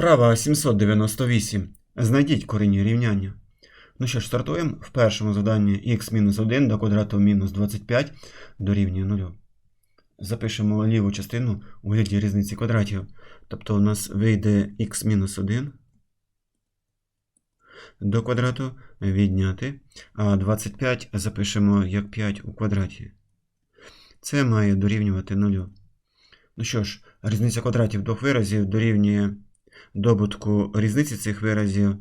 Вправа 798. Знайдіть коріння рівняння. Ну що ж, стартуємо. В першому заданні х-1 до квадрату мінус 25 дорівнює 0. Запишемо ліву частину у вигляді різниці квадратів. Тобто у нас вийде х-1 до квадрату відняти, а 25 запишемо як 5 у квадраті. Це має дорівнювати 0. Ну що ж, різниця квадратів двох виразів дорівнює добутку різниці цих виразів.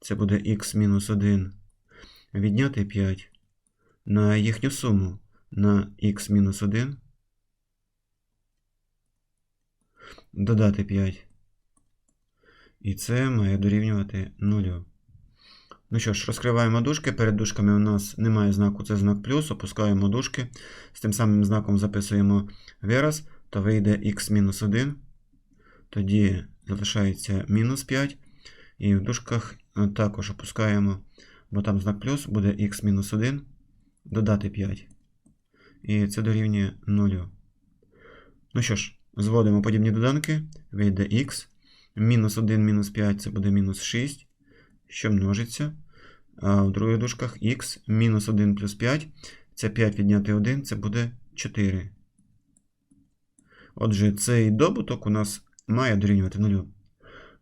Це буде х-1 відняти 5 на їхню суму на х-1 додати 5. І це має дорівнювати 0. Ну що ж, розкриваємо дужки. Перед дужками у нас немає знаку, це знак плюс. Опускаємо дужки. З тим самим знаком записуємо вираз, то вийде х-1. Тоді залишається мінус 5. І в дужках також опускаємо, бо там знак плюс буде х-1 додати 5. І це дорівнює 0. Ну що ж, зводимо подібні доданки. Вийде х. Мінус 1 мінус 5 це буде мінус 6, що множиться. А в других дужках х мінус 1 плюс 5. Це 5 відняти 1, це буде 4. Отже, цей добуток у нас має дорівнювати 0.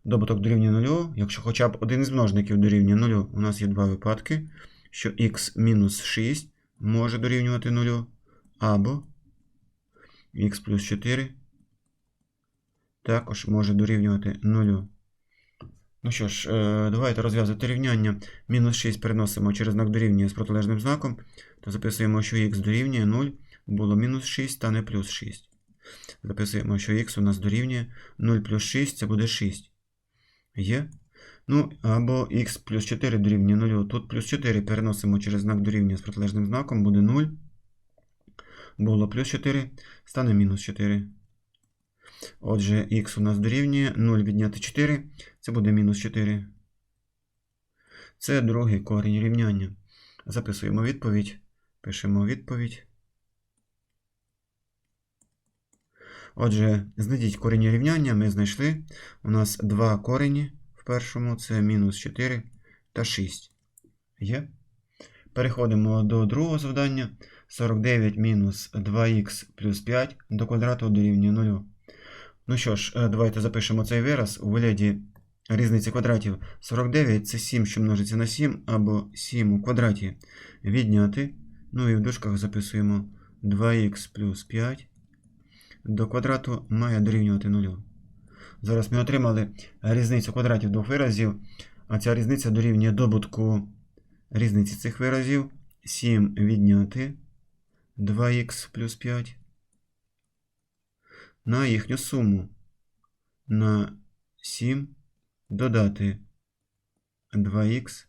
Добуток дорівнює 0, якщо хоча б один із множників дорівнює 0, у нас є два випадки, що х мінус 6 може дорівнювати 0, або х плюс 4 також може дорівнювати 0. Ну що ж, е, давайте розв'язувати рівняння. Мінус 6 переносимо через знак дорівнює з протилежним знаком, то записуємо, що х дорівнює 0, було мінус 6, стане плюс 6. Записуємо, що х у нас дорівнює 0 плюс 6, це буде 6. Є. Ну, або х плюс 4 дорівнює 0. Тут плюс 4 переносимо через знак дорівнює з протилежним знаком, буде 0. Було плюс 4, стане мінус 4. Отже, х у нас дорівнює 0 відняти 4, це буде мінус 4. Це другий корінь рівняння. Записуємо відповідь. Пишемо відповідь. Отже, знайдіть коріння рівняння, ми знайшли. У нас два корені в першому, це мінус 4 та 6. Є. Переходимо до другого завдання. 49 мінус 2х плюс 5 до квадрату дорівнює 0. Ну що ж, давайте запишемо цей вираз у вигляді різниці квадратів. 49 це 7, що множиться на 7, або 7 у квадраті відняти. Ну і в дужках записуємо 2х плюс 5 до квадрату має дорівнювати 0. Зараз ми отримали різницю квадратів двох виразів, а ця різниця дорівнює добутку різниці цих виразів. 7 відняти 2х плюс 5 на їхню суму на 7 додати 2х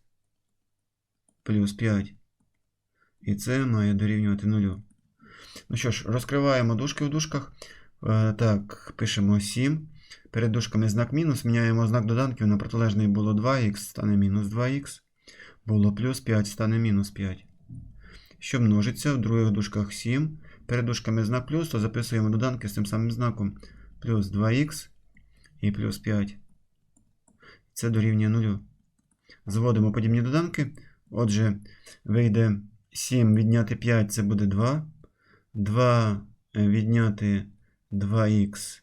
плюс 5. І це має дорівнювати 0. Ну що ж, розкриваємо дужки в дужках. Е, так, пишемо 7. Перед дужками знак мінус. Міняємо знак доданків. На протилежний було 2х, стане мінус 2х. Було плюс 5, стане мінус 5. Що множиться в других дужках 7. Перед дужками знак плюс, то записуємо доданки з тим самим знаком. Плюс 2х і плюс 5. Це дорівнює 0. Зводимо подібні доданки. Отже, вийде 7 відняти 5 це буде 2. 2 відняти 2х,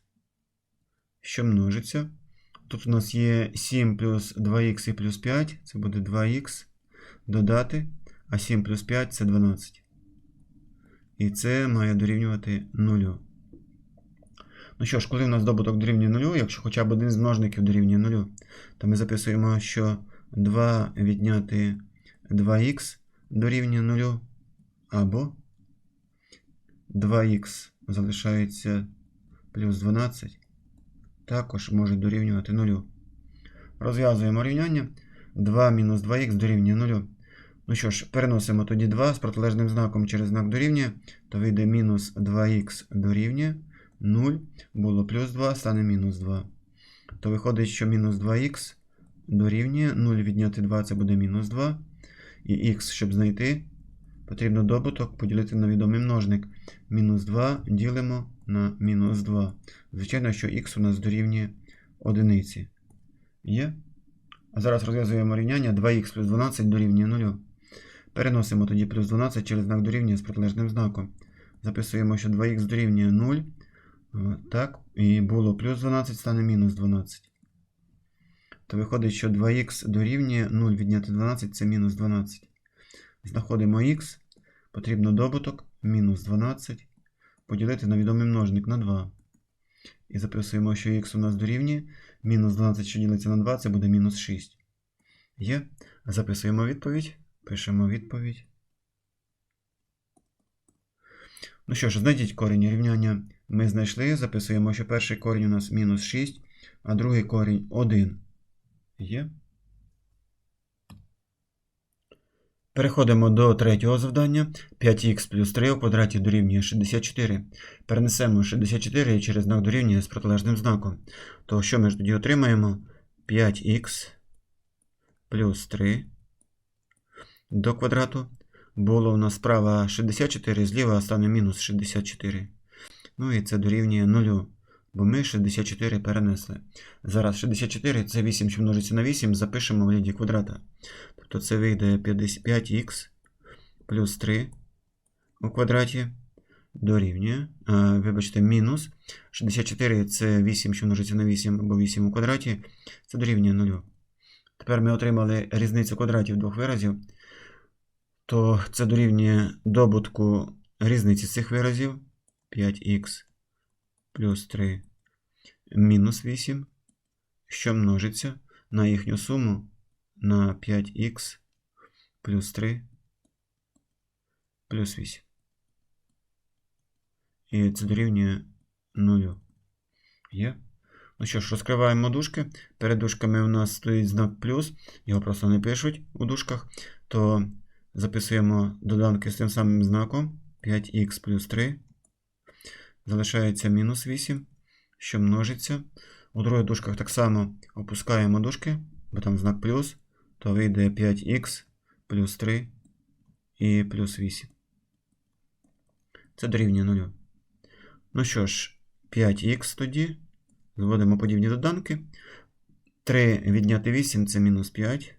що множиться. Тут у нас є 7 плюс 2х і плюс 5, це буде 2х додати, а 7 плюс 5 це 12. І це має дорівнювати 0. Ну що ж, коли у нас добуток дорівнює 0, якщо хоча б один з множників дорівнює 0, то ми записуємо, що 2 відняти 2х дорівнює 0, або 2х залишається плюс 12, також може дорівнювати 0. Розв'язуємо рівняння. 2 мінус 2х дорівнює 0. Ну що ж, переносимо тоді 2 з протилежним знаком через знак дорівнює, то вийде мінус 2х дорівнює 0. Було плюс 2, стане мінус 2. То виходить, що мінус 2х дорівнює 0 відняти 2 це буде мінус 2. І х, щоб знайти, Потрібно добуток поділити на відомий множник. Мінус 2 ділимо на мінус 2. Звичайно, що х у нас дорівнює одиниці. Є. А зараз розв'язуємо рівняння 2х плюс 12 дорівнює 0. Переносимо тоді плюс 12 через знак дорівнює з протилежним знаком. Записуємо, що 2х дорівнює 0. Е, Так, і було плюс 12, стане мінус 12. То виходить, що 2х дорівнює 0 відняти 12 це мінус 12. Знаходимо х, потрібно добуток мінус 12 поділити на відомий множник на 2. І записуємо, що х у нас дорівнює. Мінус 12, що ділиться на 2, це буде мінус 6. Є. Записуємо відповідь. Пишемо відповідь. Ну що ж, знайдіть корінь рівняння. Ми знайшли. Записуємо, що перший корінь у нас мінус 6, а другий корінь 1. Є. Переходимо до третього завдання. 5х плюс 3 у квадраті дорівнює 64. Перенесемо 64 через знак дорівнює з протилежним знаком. То що ми ж тоді отримаємо? 5х плюс 3 до квадрату. Було у нас справа 64, зліва стане мінус 64. Ну і це дорівнює 0. Бо ми 64 перенесли. Зараз 64 це 8, що множиться на 8, запишемо в ряді квадрата. Тобто це вийде 55х плюс 3 у квадраті дорівнює. Вибачте, мінус. 64 це 8, що множиться на 8 або 8 у квадраті. Це дорівнює 0. Тепер ми отримали різницю квадратів двох виразів. То це дорівнює добутку різниці цих виразів. 5х плюс 3 мінус 8, що множиться на їхню суму на 5х плюс 3 плюс 8. І це дорівнює 0. Є. Ну що ж, розкриваємо дужки. Перед дужками у нас стоїть знак плюс, його просто не пишуть у дужках. То записуємо доданки з тим самим знаком 5х плюс 3. Залишається мінус 8, що множиться. У других дужках так само опускаємо дужки, бо там знак плюс, то вийде 5х плюс 3 і плюс 8. Це дорівнює 0. Ну що ж, 5х тоді. Зводимо подібні доданки. 3 відняти 8 це мінус 5.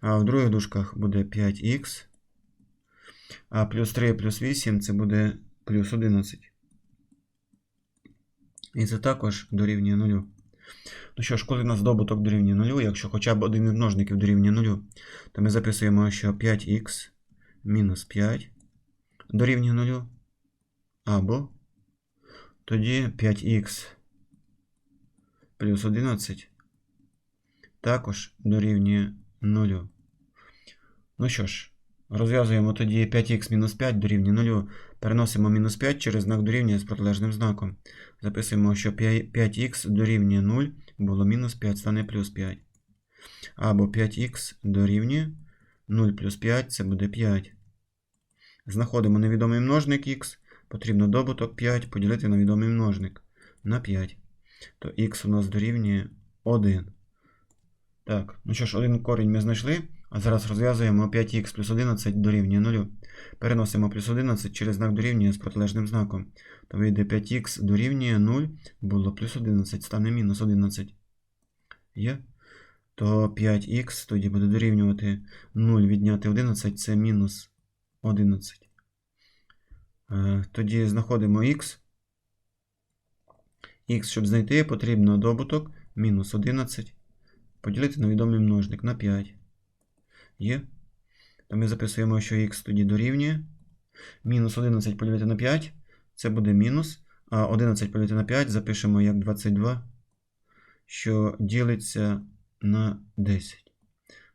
А в других дужках буде 5х. А плюс 3 плюс 8 це буде плюс 11. І це також дорівнює 0. Ну що ж, коли у нас добуток дорівнює 0, якщо хоча б один із множників дорівнює 0, то ми записуємо, що 5х мінус 5 дорівнює 0. Або тоді 5х плюс 11 також дорівнює 0. Ну що ж, розв'язуємо тоді 5х мінус 5 дорівнює 0. Переносимо мінус 5 через знак дорівнює з протилежним знаком. Записуємо, що 5х дорівнює 0, було мінус 5, стане плюс 5. Або 5х дорівнює 0 плюс 5 це буде 5. Знаходимо невідомий множник х. Потрібно добуток 5 поділити на відомий множник на 5. То х у нас дорівнює 1. Так, ну що ж, один корінь ми знайшли. А зараз розв'язуємо 5х плюс 11 дорівнює 0. Переносимо плюс 11 через знак дорівнює з протилежним знаком. То вийде 5х дорівнює 0, було плюс 11, стане мінус 11. Є? То 5х тоді буде дорівнювати 0 відняти 11, це мінус 11. Е, тоді знаходимо х. Х, щоб знайти, потрібно добуток мінус 11. Поділити на відомий множник на 5. Є. То ми записуємо, що х тоді дорівнює. Мінус 11 поділити на 5. Це буде мінус. А 11 поділити на 5 запишемо як 22, що ділиться на 10.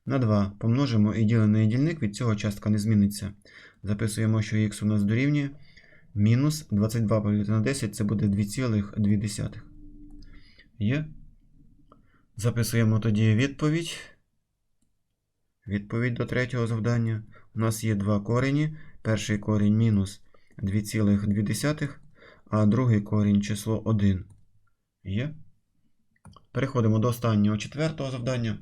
На 2 помножимо і ділений дільник, від цього частка не зміниться. Записуємо, що х у нас дорівнює. Мінус 22 поділити на 10 це буде 2,2. Є. Записуємо тоді відповідь. Відповідь до третього завдання. У нас є два корені. Перший корінь мінус 2,2, а другий корінь число 1. Є. Переходимо до останнього четвертого завдання.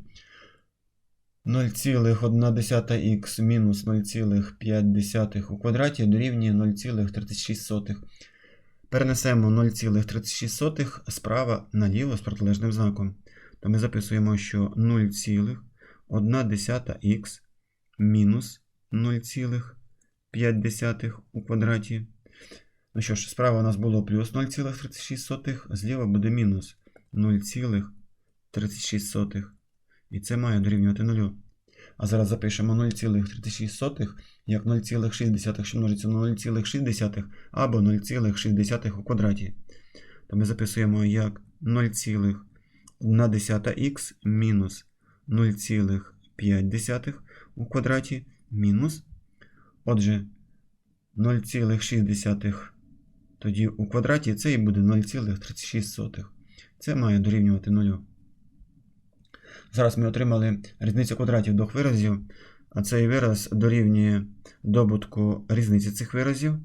0,1х мінус 0,5 у квадраті дорівнює 0,36. Перенесемо 0,36 справа наліво з протилежним знаком. то ми записуємо, що 0,1х мінус 0,5 у квадраті. Ну що ж, справа у нас було плюс 0,36, зліва буде мінус 0,36. І це має дорівнювати 0. А зараз запишемо 0,36 як 0,6, що множиться на 0,6 або 0,6 у квадраті. То ми записуємо як 0,1х мінус 0,5 у квадраті мінус. Отже, 0,6 тоді у квадраті це і буде 0,36. Це має дорівнювати 0. Зараз ми отримали різницю квадратів двох виразів, а цей вираз дорівнює добутку різниці цих виразів.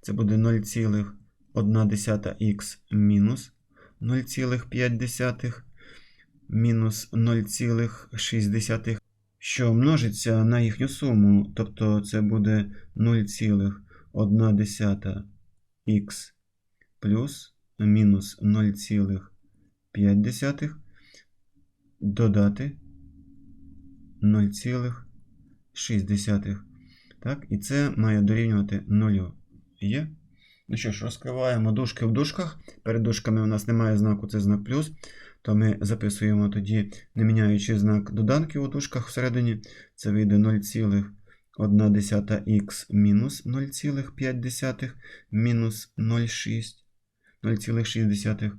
Це буде 0,1х мінус 0,5 мінус 0,6, що множиться на їхню суму. Тобто це буде 0,1х плюс мінус 0,5 додати 0,6. Так, і це має дорівнювати 0. Є? Ну що ж, розкриваємо дужки в дужках. Перед дужками у нас немає знаку, це знак плюс. То ми записуємо тоді, не міняючи знак доданків у дужках всередині. Це вийде 0,1х мінус 0,5 мінус 0,6.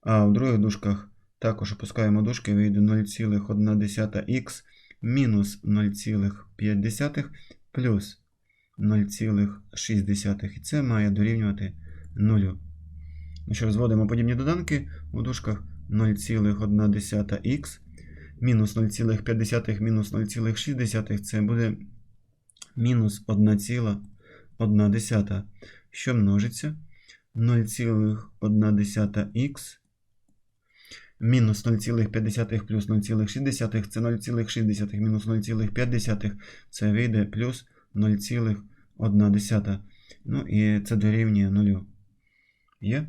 А в других дужках також опускаємо дужки, вийде 0,1х мінус 0,5 плюс 0,6. І це має дорівнювати 0. Ну що, розводимо подібні доданки у дужках 0,1х мінус 0,5 мінус 0,6 це буде мінус 1,1, що множиться 0,1х мінус 0,5 плюс 0,6 це 0,6 мінус 0,5 це вийде плюс 0,1. Ну і це дорівнює 0. Є?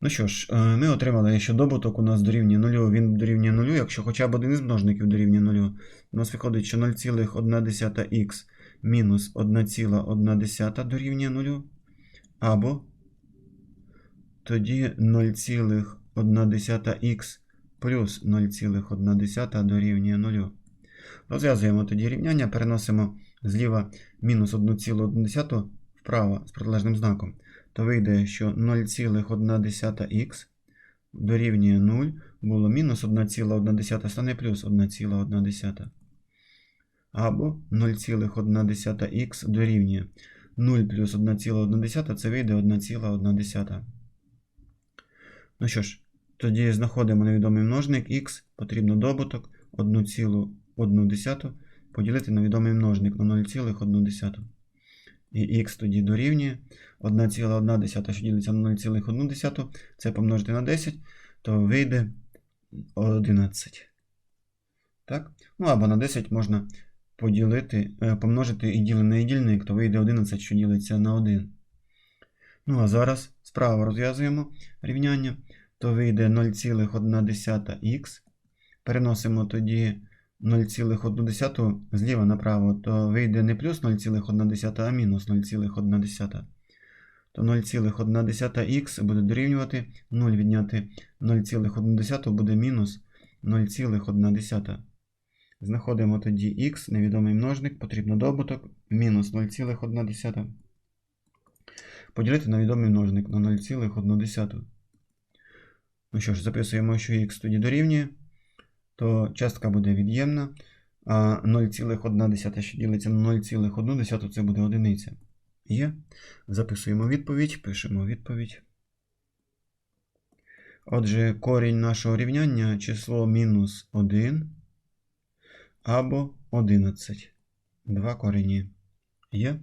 Ну що ж, ми отримали, що добуток у нас дорівнює 0, він дорівнює 0, якщо хоча б один із множників дорівнює 0. У нас виходить, що 0,1х мінус 1,1 дорівнює 0. Або тоді 0,1х плюс 0,1 дорівнює 0. Розв'язуємо тоді рівняння, переносимо зліва мінус 1,1 вправо з протилежним знаком. То вийде, що 0,1х дорівнює 0, було мінус 1,1 стане плюс 1,1. Або 0,1х дорівнює 0 плюс 1,1 це вийде 1,1. Ну що ж, тоді знаходимо невідомий множник х, потрібно добуток 1,1 поділити на відомий множник на 0,1. І х тоді дорівнює 1,1, що ділиться на 0,1, це помножити на 10, то вийде 11. Так? Ну або на 10 можна поділити, помножити і ділений дільник, то вийде 11, що ділиться на 1. Ну, а зараз справа розв'язуємо рівняння, то вийде 0,1х. Переносимо тоді 0,1 зліва направо, то вийде не плюс 0,1, а мінус 0,1. То 0,1х буде дорівнювати 0 відняти 0,1 буде мінус 0,1. Знаходимо тоді х, невідомий множник, потрібно добуток, мінус 0,1. Поділити на відомий множник на 0,1. Ну що ж, записуємо, що х тоді дорівнює то частка буде від'ємна. А 0,1, що ділиться на 0,1, це буде одиниця. Є. Записуємо відповідь, пишемо відповідь. Отже, корінь нашого рівняння число мінус 1 або 11. Два корені. Є.